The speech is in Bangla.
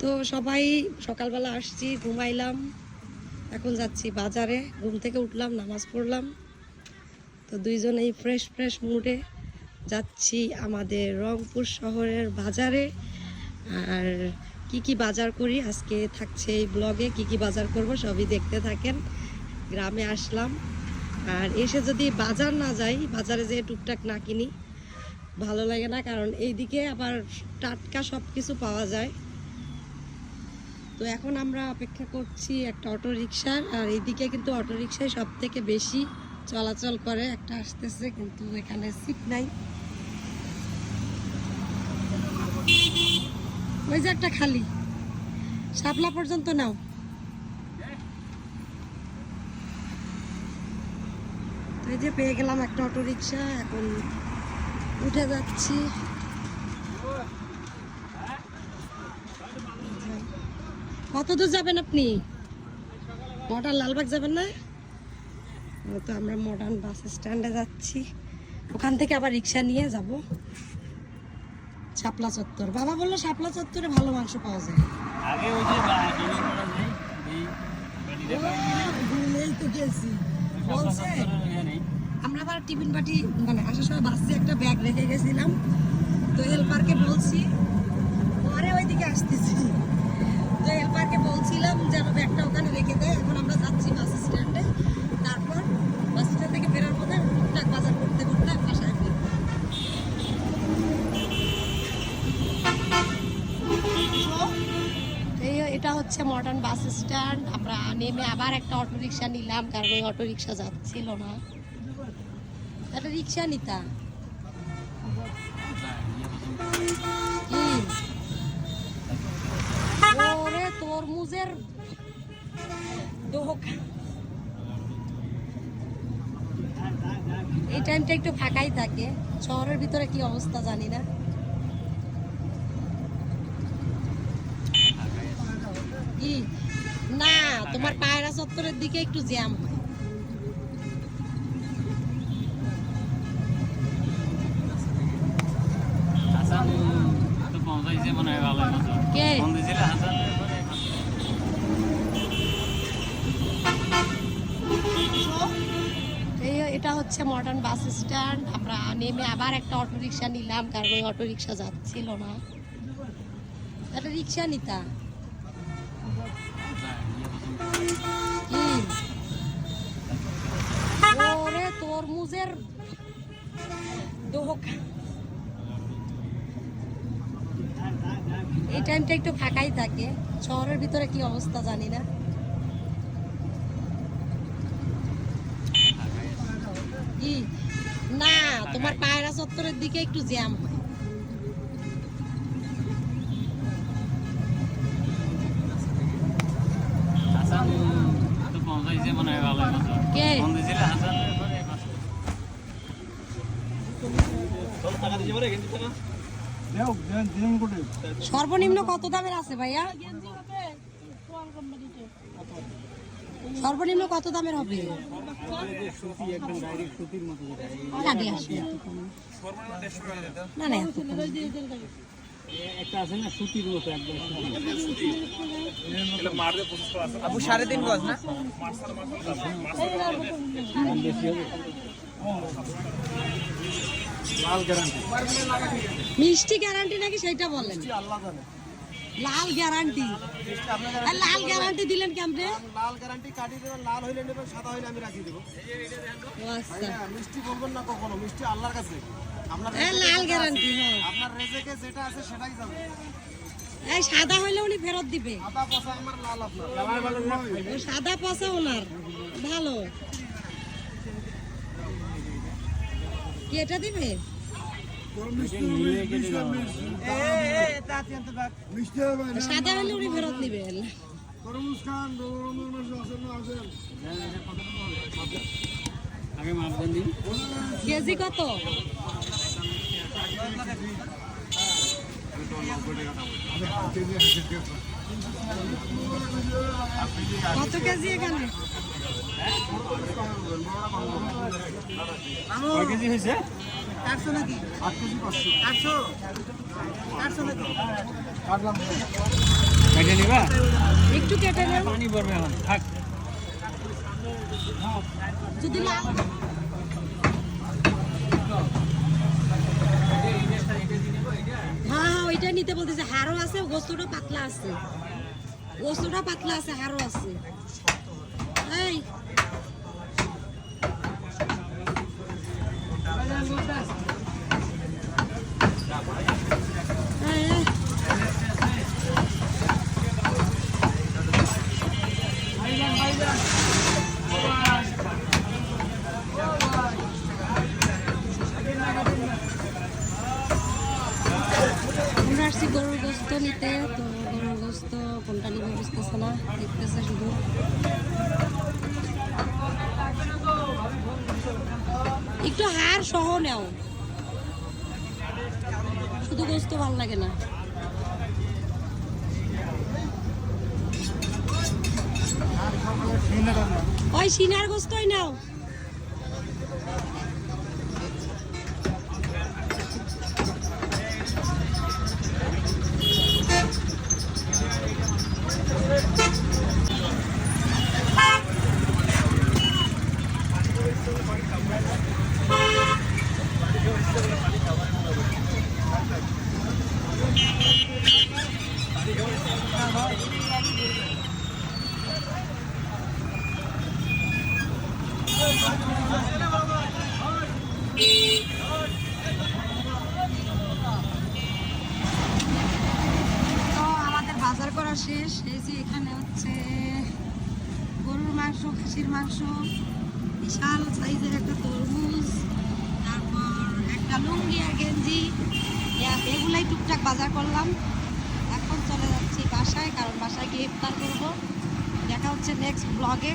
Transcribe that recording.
তো সবাই সকালবেলা আসছি, ঘুমাইলাম। এখন যাচ্ছি বাজারে। ঘুম থেকে উঠলাম, নামাজ পড়লাম। তো দুইজন এই ফ্রেশ ফ্রেশ মুডে যাচ্ছি আমাদের রংপুর শহরের বাজারে। আর কি কি বাজার করি? আজকে থাকছে এই ব্লগে কি কি বাজার করব সবই দেখতে থাকেন। গ্রামে আসলাম। আর এসে যদি বাজার না যাই, বাজারে যেয়ে টুকটাক না কিনি, ভালো লাগে না। কারণ এইদিকে আবার টাটকা সব কিছু পাওয়া যায়। তো এখন আমরা অপেক্ষা করছি একটা অটো রিক্সার আর এইদিকে কিন্তু অটো রিক্সায় সব থেকে বেশি চলাচল করে। একটা আসতেছে, কিন্তু এখানে সিট নাই। ওই যে একটা খালি। শাপলা পর্যন্ত নাও। এই যে পেয়ে গেলাম একটা অটো রিক্সা এখন উঠে যাচ্ছি। কত দূর যাবেন আপনি? মডার্ন লালবাগ যাবেন না? তো আমরা মডার্ন বাস স্ট্যান্ডে যাচ্ছি। ওখান থেকে আবার রিক্সা নিয়ে যাব। শাপলা চত্বর। বাবা বলল শাপলা চত্বরে ভালো মাংস পাওয়া যায়। আগে ওই যে ইয়ে আমরা আবার টিফিন পার্টি মানে আসার সময় বাসে একটা ব্যাগ রেখে গেছিলাম। তো হেল্পারকে বলছি পরে ওইদিকে আসতেছি তো হেল্পারকে বলছিলাম যেন ব্যাগটা ওখানে রেখে দেয় এখন আমরা যাচ্ছি বাস স্ট্যান্ডে তারপর বাস স্ট্যান্ড থেকে ফেরার পথে টুকটাক বাজার করতে করতে বাসায় ফিরবো এই এটা হচ্ছে মডার্ন বাস স্ট্যান্ড আমরা নেমে আবার একটা অটো রিক্সা নিলাম, কারণ ওই অটো রিক্সা যাচ্ছিল না। একটা রিক্সা নিতা কি ওরে তরমুজের এই টাইমটা একটু ফাঁকাই থাকে। শহরের ভিতরে কি অবস্থা জানি না। কি না তোমার পায়রা চত্বরের দিকে একটু জ্যাম হয়। কে? এটা হচ্ছে মডার্ন বাস স্ট্যান্ড আমরা নেমে আবার একটা অটো রিক্সা নিলাম কারণ ওই অটো রিক্সা যাচ্ছিল না। একটা রিক্সা নিতা কি ওরে তরমুজের দোকান এই টাইমটা একটু ফাঁকাই থাকে। শহরের ভিতরে কি অবস্থা জানি না। না, তোমার পায়রা চত্বরের দিকে একটু জ্যাম হয়। কে? সর্বনিম্ন কত দামের আছে ভাইয়া সর্বনিম্ন কত দামের হবে। না না আপু সাড়ে তিন গজ না মিষ্টি গ্যারান্টি নাকি সেটা বলেন। লাল গ্যারান্টি লাল গ্যারান্টি দিলেন কেমনে লাল গ্যারান্টি কাটিয়ে দেবেন লাল হইলে নেবেন সাদা হইলে আমি রাখিয়ে দেবো মিষ্টি বলবেন না কখনো মিষ্টি আল্লাহর কাছে। আপনার হ্যাঁ লাল গ্যারান্টি রেজেকে যেটা আছে সেটাই যাবে। এই সাদা হইলে উনি ফেরত দিবে। সাদা পচা আমার লাল আপনার। সাদা পচা ওনার। ভালো। কি এটা দিবে? সাদা হলে উনি ফেরত কেজি কত? কত কেজি এখানে? কেজি হয়েছে? চারশো নাকি? আট কেজি পাঁচশো। নাকি? নিবা? একটু কেটে পানি পড়বে এখন। থাক। যদি না হ্যাঁ নিতে বলতেছে হাড়ও আছে গোস্তটা পাতলা আছে। গোস্তটা পাতলা আছে হাড়ও আছে। এই এই, এই। আমরা আসছি গরুর গোস্ত নিতে তো গরুর গোস্ত বুঝতেছে না, দেখতেছে শুধু। একটু হাড় সহ নেও। শুধু গোস্ত ভালো লাগে না। ওই সিনার গোস্তই নাও। বাজার করা শেষ। এই যে এখানে হচ্ছে গরুর মাংস, খাসির মাংস, বিশাল সাইজের একটা একটা লুঙ্গি আর গেঞ্জি এগুলাই টুকটাক বাজার করলাম। এখন চলে যাচ্ছি বাসায়, কারণ বাসায় গিয়ে ইফতার করব। দেখা হচ্ছে নেক্সট ব্লগে